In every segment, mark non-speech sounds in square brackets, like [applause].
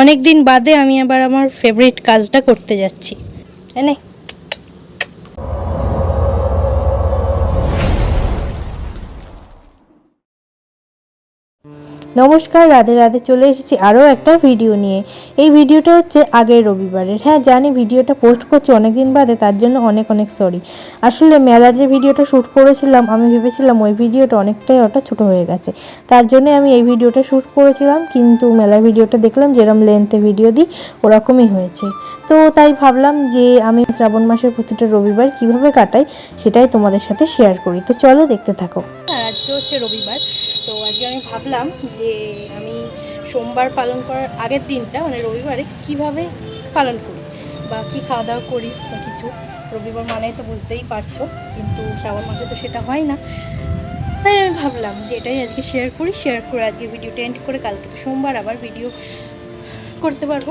অনেক দিন বাদে আমি আবার আমার ফেভারিট কাজটা করতে যাচ্ছি। এনে নমস্কার, রাধে রাধে চলে এসেছি আরও একটা ভিডিও নিয়ে। এই ভিডিওটা হচ্ছে আগের রবিবারের। হ্যাঁ জানি ভিডিওটা পোস্ট করছি অনেক দিন বাদে, তার জন্য অনেক অনেক সরি আসলে মেলার যে ভিডিওটা শ্যুট করেছিলাম, আমি ভেবেছিলাম ওই ভিডিওটা অনেকটাই ওটা ছোট হয়ে গেছে। তার জন্য আমি এই ভিডিওটা শ্যুট করেছিলাম, কিন্তু মেলার ভিডিওটা দেখলাম যেরকম লেন্থে ভিডিও দিই, ওরকমই হয়েছে। তো তাই ভাবলাম যে আমি শ্রাবণ মাসের প্রতিটা রবিবার কীভাবে কাটাই, সেটাই তোমাদের সাথে শেয়ার করি। তো চলো দেখতে থাকো। আজকে হচ্ছে রবিবার। তো আজকে আমি ভাবলাম যে আমি সোমবার পালন করার আগের দিনটা মানে রবিবারে, কীভাবে পালন করি? বা কী খাওয়া দাওয়া করি? বা কিছু। রবিবার মানেই তো বুঝতেই পারছ, কিন্তু শ্রাবণ মাসে তো সেটা হয় না। তাই আমি ভাবলাম যে এটাই আজকে শেয়ার করি শেয়ার করে আজকে ভিডিওটা এন্ড করে কালকে সোমবার আবার ভিডিও করতে পারব।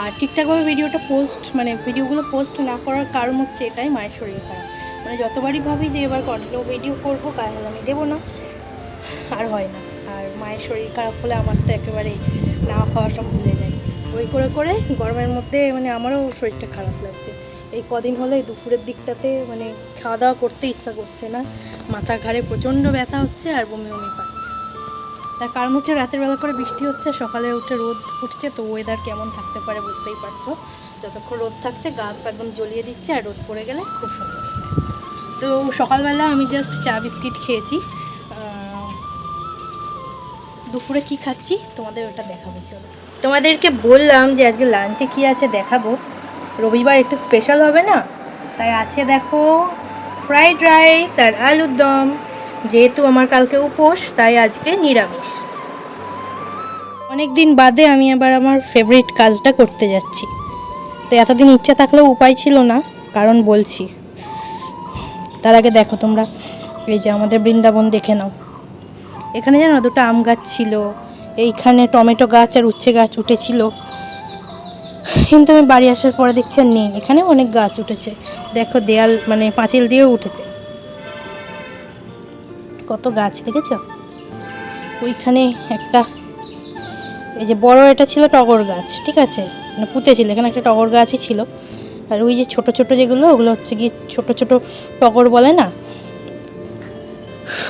আর ঠিকঠাকভাবে ভিডিওটা পোস্ট মানে ভিডিওগুলো পোস্ট না করার কারণ হচ্ছে এটাই, মায়ের শরীর খারাপ। মানে যতবারই ভাবি যে এবার কন্টিনিউ ভিডিও করব, তাহলে আমি দেবো না। আর হয় না। আর মায়ের শরীর খারাপ হলে আমার তো একেবারে না খাওয়া সব ভুলে যায় ওই করে করে গরমের মধ্যে মানে আমারও শরীরটা খারাপ লাগছে। এই কদিন হলে দুপুরের দিকটাতে মানে খাওয়া দাওয়া করতে ইচ্ছা করছে না। মাথা ঘাড়ে প্রচণ্ড ব্যথা হচ্ছে আর বমি বমি পাচ্ছে। তার কারণ হচ্ছে রাতের বেলা করে বৃষ্টি হচ্ছে, সকালে উঠে রোদ উঠছে, তো ওয়েদার কেমন থাকতে পারে বুঝতেই পারছ। যতক্ষণ রোদ থাকছে, গা হাত একদম জ্বলিয়ে দিচ্ছে আর রোদ পড়ে গেলে খুব সুন্দর তো সকালবেলা আমি জাস্ট চা বিস্কিট খেয়েছি। দুপুরে কি খাচ্ছি? তোমাদের ওটা দেখাবো, চলো। তোমাদেরকে বললাম যে আজকে লাঞ্চে কি আছে দেখাবো। রবিবার একটু স্পেশাল হবে না? তাই আছে দেখো ফ্রাইড রাইস আর আলুর দম। যেহেতু আমার কালকে উপোস, তাই আজকে নিরামিষ। অনেক দিন বাদে আমি আবার আমার ফেভারিট কাজটা করতে যাচ্ছি। তো এতদিন ইচ্ছা থাকলেও উপায় ছিল না, কারণ বলছি। তার আগে দেখো তোমরা, এই যে আমাদের বৃন্দাবন দেখে নাও। এখানে জানো দুটো আম গাছ ছিল, এইখানে টমেটো গাছ আর উচ্ছে গাছ উঠেছিল। কিন্তু আমি বাড়ি আসার পরে দেখছি আর নেই এখানে অনেক গাছ উঠেছে। দেখো দেয়াল মানে পাঁচিল দিয়েও উঠেছে। কত গাছ দেখেছ? ওইখানে একটা, এই যে বড় এটা ছিল টগর গাছ, ঠিক আছে? মানে পুঁতেছিল এখানে একটা টগর গাছই ছিল। আর ওই যে ছোট ছোট যেগুলো, ওগুলো হচ্ছে গিয়ে ছোট ছোট টগর বলে না?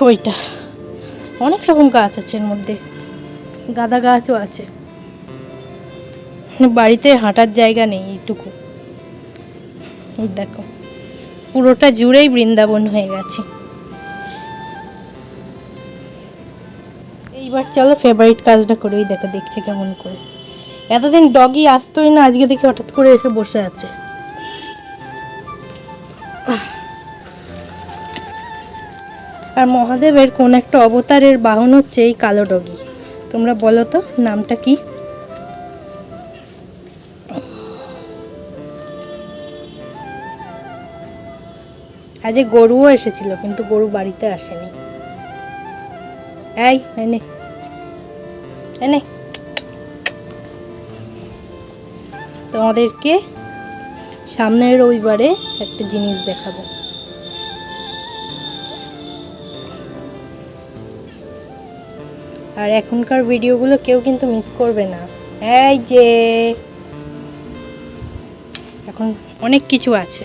ওইটা। অনেক রকম গাছ আছে এর মধ্যে। গাঁদা গাছও আছে। বাড়িতে হাঁটার জায়গা নেই এইটুকু। এই দেখো, পুরোটা জুড়েই বৃন্দাবন হয়ে গেছে। এইবার চলো ফেভারিট কাজটা করে ওই দেখো, দেখছে কেমন করে। এতদিন ডগি আসতোই না, আজকে দেখি হঠাৎ করে এসে বসে আছে। আর মহাদেবের কোন একটা অবতারের বাহন হচ্ছে এই কালো ডগি। তোমরা বলো তো, নামটা কি? আজকে গরুও এসেছিল, কিন্তু গরু বাড়িতে আসেনি। এই এনে এনে তোমাদেরকে সামনের রবিবারে একটা জিনিস দেখাবো। আর এখনকার ভিডিওগুলো কেউ কিন্তু মিস করবে না। এই যে, এখন অনেক কিছু আছে।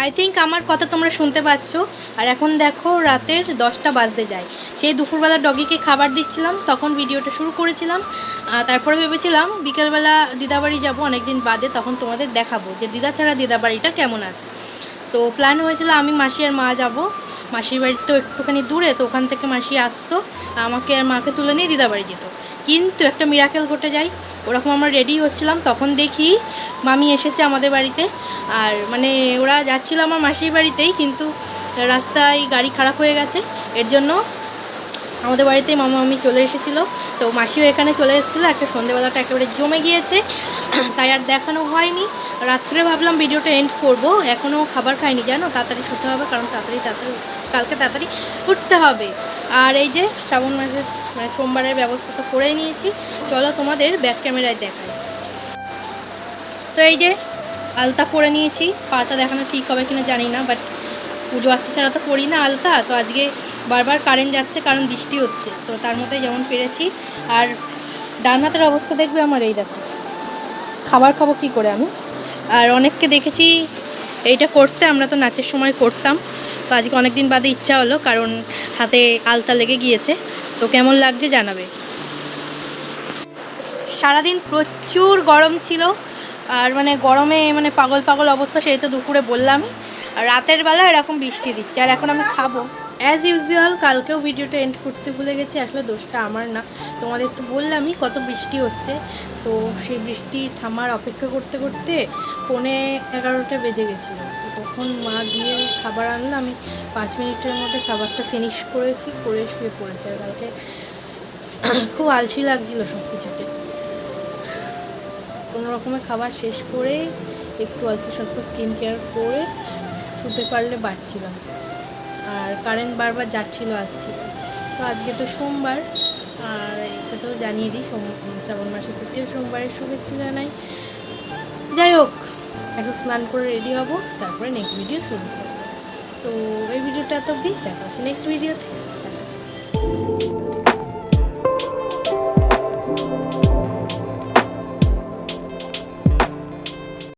আই থিঙ্ক আমার কথা তোমরা শুনতে পাচ্ছ। আর এখন দেখো রাতের দশটা বাজতে যায়। সেই দুপুরবেলা ডগিকে খাবার দিচ্ছিলাম, তখন ভিডিওটা শুরু করেছিলাম। তারপরে ভেবেছিলাম বিকেলবেলা দিদাবাড়ি যাব, অনেকদিন বাদে তখন তোমাদের দেখাবো যে দিদা ছাড়া দিদাবাড়িটা কেমন আছে। তো প্ল্যান হয়েছিল আমি মাসি আর মা যাব। মাসির বাড়ি তো একটুখানি দূরে, তো ওখান থেকে মাসি আসতো, আমাকে আর মাকে তুলে নিয়ে দিদাবাড়ি যেত। কিন্তু একটা মিরাকেল ঘটে যায়, ওরকম আমরা রেডি হচ্ছিলাম, তখন দেখি মামি এসেছে আমাদের বাড়িতে। আর মানে ওরা যাচ্ছিল আমার মাসির বাড়িতেই, কিন্তু রাস্তায় গাড়ি খারাপ হয়ে গেছে, এর জন্য আমাদের বাড়িতেই মামা মামি চলে এসেছিল। তো মাসিও এখানে চলে এসেছিল, একটা সন্ধেবেলাটা একেবারে জমে গিয়েছে, তাই আর দেখানো হয়নি। রাত্রে ভাবলাম ভিডিওটা এন্ড করব, এখনও খাবার খাইনি, জানো? তাড়াতাড়ি শুতে হবে, কারণ তাড়াতাড়ি তাড়াতাড়ি কালকে তাড়াতাড়ি উঠতে হবে। আর এই যে শ্রাবণ মাসের মানে সোমবারের ব্যবস্থা তো করেই নিয়েছি। চলো তোমাদের ব্যাক ক্যামেরায় দেখাই। তো এই যে আলতা পরে নিয়েছি। পাটা দেখানো ঠিক হবে কিনা জানি না বাট পুজো আসতে ছাড়া তো করি না আলতা। তো আজকে বারবার কারেন্ট যাচ্ছে, কারণ বৃষ্টি হচ্ছে। তো তার মধ্যে যেমন পেরেছি। আর ডান হাতের অবস্থা দেখবে আমার, এই দেখো। খাবার খাব কি করে আমি? আর অনেককে দেখেছি, এইটা করতে, আমরা তো নাচের সময় করতাম। তো আজকে অনেক দিন বাদে ইচ্ছা হলো, কারণ হাতে আলতা লেগে গিয়েছে। তো কেমন লাগছে জানাবে? সারাদিন প্রচুর গরম ছিল। আর মানে গরমে মানে পাগল পাগল অবস্থা সেই তো দুপুরে বললামই। রাতের বেলা এরকম বৃষ্টি দিচ্ছে। আর এখন আমি খাব। অ্যাজ ইউজুয়াল কালকেও ভিডিওটা এন্ড করতে ভুলে গেছি, আসলে দোষটা আমার না। তোমাদের তো বললামই কত বৃষ্টি হচ্ছে। তো সেই বৃষ্টি থামার অপেক্ষা করতে করতে পৌনে এগারোটা বেজে গেছিল। তো তখন মা গিয়ে খাবার আনলো, আমি পাঁচ মিনিটের মধ্যে খাবারটা ফিনিশ করেছি, করে শুয়ে পড়েছি। আর কালকে [coughs] খুব আলসি লাগছিল সব কিছুতে কোনো রকমের খাবার শেষ করে একটু অল্প স্বল্প স্কিন কেয়ার করে শুতে পারলে বাড়ছিলাম আর কারেন্ট বারবার যাচ্ছিল, আসছিল। তো আজকে তো সোমবার, আর এটাতেও জানিয়ে দিই শ্রাবণ মাসের তৃতীয় সোমবারের শুভেচ্ছা জানাই। যাই হোক, এখন স্নান করে রেডি হব, তারপরে নেক্সট ভিডিও শুরু করব। তো এই ভিডিওটা তো দিই দেখা হচ্ছে নেক্সট ভিডিওতে